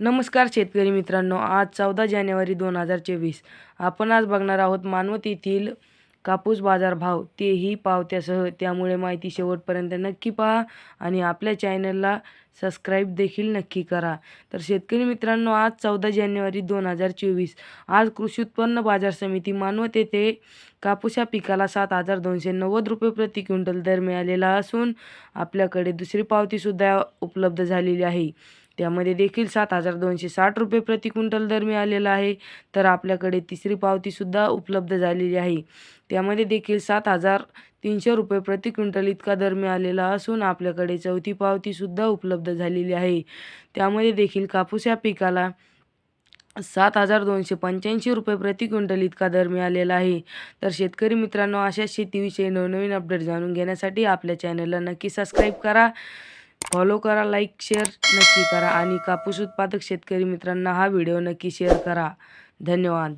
नमस्कार शेतकरी मित्रांनो आज चौदा जानेवारी दोन हजार चोवीस. आपण आज बघणार आहोत मानवत येथील कापूस बाजार भाव तेही पावत्यासह. त्यामुळे माहिती शेवटपर्यंत नक्की पहा आणि आपल्या चॅनलला सबस्क्राईब देखील नक्की करा. तर शेतकरी मित्रांनो आज चौदा जानेवारी दोन हजार चोवीस. आज कृषी उत्पन्न बाजार समिती मानवत येथे कापूस या पिकाला सात हजार दोनशे नव्वद रुपये प्रति क्विंटल दर मिळालेला असून आपल्याकडे दुसरी पावतीसुद्धा उपलब्ध झालेली आहे. त्यामध्ये देखील सात हजार दोनशे साठ रुपये प्रति क्विंटल दर मिळालेला आहे. तर आपल्याकडे तिसरी पावतीसुद्धा उपलब्ध झालेली आहे. त्यामध्ये देखील सात हजार तीनशे रुपये प्रति क्विंटल इतका दर मिळालेला असून आपल्याकडे चौथी पावतीसुद्धा उपलब्ध झालेली आहे. त्यामध्ये देखील कापूस या पिकाला सात हजार दोनशे पंच्याऐंशी रुपये प्रति क्विंटल इतका दर मिळालेला आहे. तर शेतकरी मित्रांनो अशा शेतीविषयी नवनवीन अपडेट जाणून घेण्यासाठी आपल्या चॅनलला नक्की सबस्क्राईब करा. फॉलो करा लाईक शेअर नक्की करा आणि कापूस उत्पादक शेतकरी मित्रांना हा व्हिडिओ नक्की शेअर करा. धन्यवाद.